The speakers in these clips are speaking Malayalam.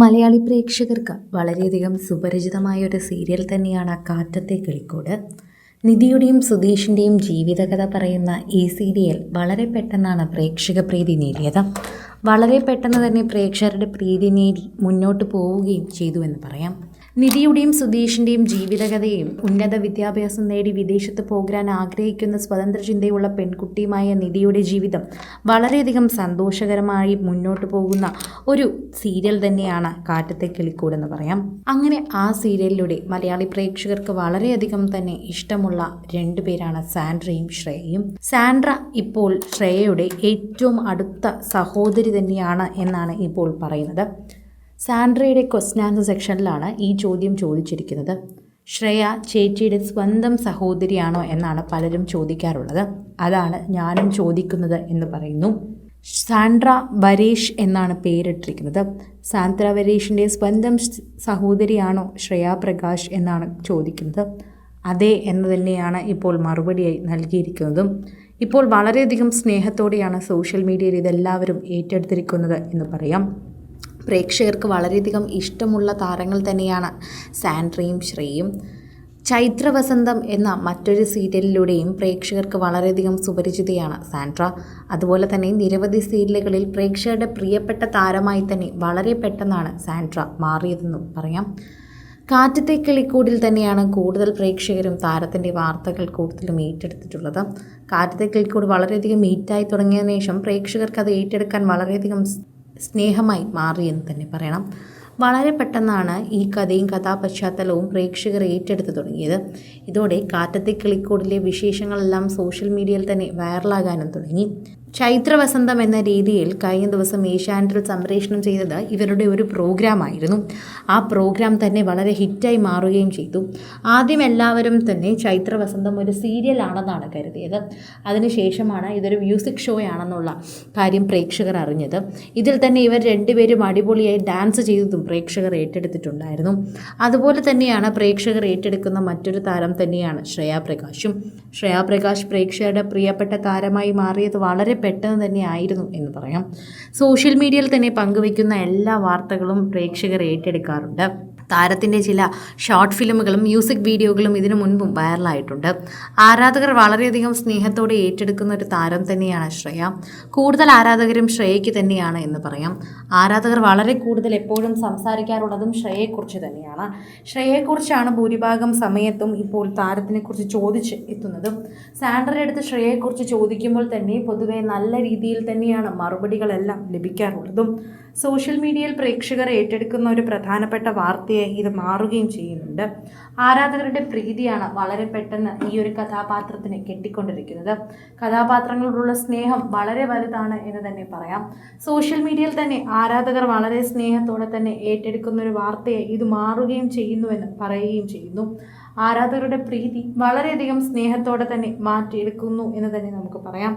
മലയാളി പ്രേക്ഷകർക്ക് വളരെയധികം സുപരിചിതമായ ഒരു സീരിയൽ തന്നെയാണ് കാറ്റത്തെ കിളിക്കോട്. നിധിയുടെയും സുധീഷിന്റെയും ജീവിതകഥ പറയുന്ന ഈ സീരിയൽ വളരെ പെട്ടെന്നാണ് പ്രേക്ഷക പ്രീതി നേടിയത്. വളരെ പെട്ടെന്ന് തന്നെ പ്രേക്ഷകരുടെ പ്രീതി നേടി മുന്നോട്ട് പോവുകയും ചെയ്തു എന്ന് പറയാം. നിധിയുടെയും സുധീഷിന്റെയും ജീവിതകഥയും ഉന്നത വിദ്യാഭ്യാസം നേടി വിദേശത്ത് പോകാൻ ആഗ്രഹിക്കുന്ന സ്വതന്ത്ര ചിന്തയുള്ള പെൺകുട്ടിയുമായ നിധിയുടെ ജീവിതം വളരെയധികം സന്തോഷകരമായി മുന്നോട്ട് പോകുന്ന ഒരു സീരിയൽ തന്നെയാണ് കാറ്റത്തെ കിളിക്കൂടെന്ന് പറയാം. അങ്ങനെ ആ സീരിയലിലൂടെ മലയാളി പ്രേക്ഷകർക്ക് വളരെയധികം തന്നെ ഇഷ്ടമുള്ള രണ്ടു പേരാണ് സാൻഡ്രയും ശ്രേയയും. സാൻഡ്ര ഇപ്പോൾ ശ്രേയയുടെ ഏറ്റവും അടുത്ത സഹോദരി തന്നെയാണ് എന്നാണ് ഇപ്പോൾ പറയുന്നത്. സാൻഡ്രയുടെ ക്വസ്റ്റൻ ആൻസർ സെക്ഷനിലാണ് ഈ ചോദ്യം ചോദിച്ചിരിക്കുന്നത്. ശ്രേയ ചേച്ചിയുടെ സ്വന്തം സഹോദരിയാണോ എന്നാണ് പലരും ചോദിക്കാറുള്ളത്. അതാണ് ഞാനും ചോദിക്കുന്നത് എന്ന് പറയുന്നു. സാൻഡ്ര വരേഷ് എന്നാണ് പേരിട്ടിരിക്കുന്നത്. സാന്ദ്ര വരേഷിന്റെ സ്വന്തം സഹോദരിയാണോ ശ്രേയ പ്രകാശ് എന്നാണ് ചോദിക്കുന്നത്. അതെ എന്ന് തന്നെയാണ് ഇപ്പോൾ മറുപടിയായി നൽകിയിരിക്കുന്നതും. ഇപ്പോൾ വളരെയധികം സ്നേഹത്തോടെയാണ് സോഷ്യൽ മീഡിയയിൽ ഇതെല്ലാവരും ഏറ്റെടുത്തിരിക്കുന്നത് എന്ന് പറയാം. പ്രേക്ഷകർക്ക് വളരെയധികം ഇഷ്ടമുള്ള താരങ്ങൾ തന്നെയാണ് സാൻഡ്രയും ശ്രേയും. ചൈത്രവസന്തം എന്ന മറ്റൊരു സീരിയലിലൂടെയും പ്രേക്ഷകർക്ക് വളരെയധികം സുപരിചിതയാണ് സാൻഡ്ര. അതുപോലെ തന്നെ നിരവധി സീരിയലുകളിൽ പ്രേക്ഷകരുടെ പ്രിയപ്പെട്ട താരമായി തന്നെ വളരെ പെട്ടെന്നാണ് സാൻഡ്ര മാറിയതെന്നും പറയാം. കാറ്റത്തെ കിളിക്കൂടിൽ തന്നെയാണ് കൂടുതൽ പ്രേക്ഷകരും താരത്തിന്റെ വാർത്തകൾ കൂടുതലും ഏറ്റെടുത്തിട്ടുള്ളത്. കാറ്റത്തെ കിളിക്കൂട് വളരെയധികം മീറ്റായി തുടങ്ങിയതിനു ശേഷം പ്രേക്ഷകർക്ക് അത് ഏറ്റെടുക്കാൻ വളരെയധികം സ്നേഹമായി മാറിയെന്ന് തന്നെ പറയണം. വളരെ പെട്ടെന്നാണ് ഈ കഥയും കഥാപശ്ചാത്തലവും പ്രേക്ഷകർ ഏറ്റെടുത്ത് തുടങ്ങിയത്. ഇതോടെ കാറ്റത്തെ കിളിക്കൂടിലെ വിശേഷങ്ങളെല്ലാം സോഷ്യൽ മീഡിയയിൽ തന്നെ വൈറലാകാനും തുടങ്ങി. ചൈത്രവസന്തം എന്ന രീതിയിൽ കഴിഞ്ഞ ദിവസം ഏഷ്യാനെറ്റിൽ സംപ്രേഷണം ചെയ്തത് ഇവരുടെ ഒരു പ്രോഗ്രാമായിരുന്നു. ആ പ്രോഗ്രാം തന്നെ വളരെ ഹിറ്റായി മാറുകയും ചെയ്തു. ആദ്യം എല്ലാവരും തന്നെ ചൈത്രവസന്തം ഒരു സീരിയലാണെന്നാണ് കരുതിയത്. അതിനുശേഷമാണ് ഇതൊരു മ്യൂസിക് ഷോ ആണെന്നുള്ള കാര്യം പ്രേക്ഷകർ അറിഞ്ഞത്. ഇതിൽ തന്നെ ഇവർ രണ്ടുപേരും അടിപൊളിയായി ഡാൻസ് ചെയ്തതും പ്രേക്ഷകർ ഏറ്റെടുത്തിട്ടുണ്ടായിരുന്നു. അതുപോലെ തന്നെയാണ് പ്രേക്ഷകർ ഏറ്റെടുക്കുന്ന മറ്റൊരു താരം തന്നെയാണ് ശ്രേയാപ്രകാശും. പ്രകാശും പ്രകാശ് പ്രേക്ഷകരുടെ പ്രിയപ്പെട്ട താരമായി മാറിയത് വളരെ പെട്ടെന്ന് തന്നെ ആയിരുന്നു എന്ന് പറയാം. സോഷ്യൽ മീഡിയയിൽ തന്നെ പങ്കുവയ്ക്കുന്ന എല്ലാ വാർത്തകളും പ്രേക്ഷകർ ഏറ്റെടുക്കാറുണ്ട്. താരത്തിന്റെ ചില ഷോർട്ട് ഫിലിമുകളും മ്യൂസിക് വീഡിയോകളും ഇതിനു മുൻപും വൈറലായിട്ടുണ്ട്. ആരാധകർ വളരെയധികം സ്നേഹത്തോടെ ഏറ്റെടുക്കുന്ന ഒരു താരം തന്നെയാണ് ശ്രേയ. കൂടുതൽ ആരാധകരും ശ്രേയയ്ക്ക് തന്നെയാണ് എന്ന് പറയാം. ആരാധകർ വളരെ കൂടുതൽ എപ്പോഴും സംസാരിക്കാറുള്ളതും ശ്രേയയെക്കുറിച്ച് തന്നെയാണ്. ശ്രേയയെക്കുറിച്ചാണ് ഭൂരിഭാഗം സമയത്തും ഇപ്പോൾ താരത്തിനെക്കുറിച്ച് ചോദിച്ച് എത്തുന്നതും. സാൻഡറുടെ അടുത്ത് ശ്രേയയെക്കുറിച്ച് ചോദിക്കുമ്പോൾ തന്നെ പൊതുവെ നല്ല രീതിയിൽ തന്നെയാണ് മറുപടികളെല്ലാം ലഭിക്കാറുള്ളതും. സോഷ്യൽ മീഡിയയിൽ പ്രേക്ഷകർ ഏറ്റെടുക്കുന്ന ഒരു പ്രധാനപ്പെട്ട വാർത്തയെ ഇത് മാറുകയും ചെയ്യുന്നുണ്ട്. ആരാധകരുടെ പ്രീതിയാണ് വളരെ പെട്ടെന്ന് ഈ ഒരു കഥാപാത്രത്തിനെ കെട്ടിക്കൊണ്ടിരിക്കുന്നത്. കഥാപാത്രങ്ങളോടുള്ള സ്നേഹം വളരെ വലുതാണ് എന്ന് തന്നെ പറയാം. സോഷ്യൽ മീഡിയയിൽ തന്നെ ആരാധകർ വളരെ സ്നേഹത്തോടെ തന്നെ ഏറ്റെടുക്കുന്ന ഒരു വാർത്തയെ ഇത് മാറുകയും ചെയ്യുന്നുവെന്ന് പറയുകയും ചെയ്യുന്നു. ആരാധകരുടെ പ്രീതി വളരെയധികം സ്നേഹത്തോടെ തന്നെ മാറ്റിയെടുക്കുന്നു എന്ന് തന്നെ നമുക്ക് പറയാം.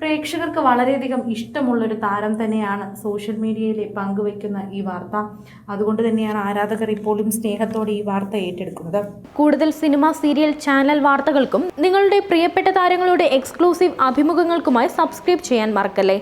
പ്രേക്ഷകർക്ക് വളരെയധികം ഇഷ്ടമുള്ളൊരു താരം തന്നെയാണ് സോഷ്യൽ മീഡിയയിൽ പങ്കുവയ്ക്കുന്ന ഈ വാർത്ത. അതുകൊണ്ട് തന്നെയാണ് ആരാധകർ ഇപ്പോഴും സ്നേഹത്തോടെ ഈ വാർത്ത ഏറ്റെടുക്കുന്നത്. കൂടുതൽ സിനിമ സീരിയൽ ചാനൽ വാർത്തകൾക്കും നിങ്ങളുടെ പ്രിയപ്പെട്ട താരങ്ങളുടെ എക്സ്ക്ലൂസീവ് അഭിമുഖങ്ങൾക്കുമായി സബ്സ്ക്രൈബ് ചെയ്യാൻ മറക്കല്ലേ?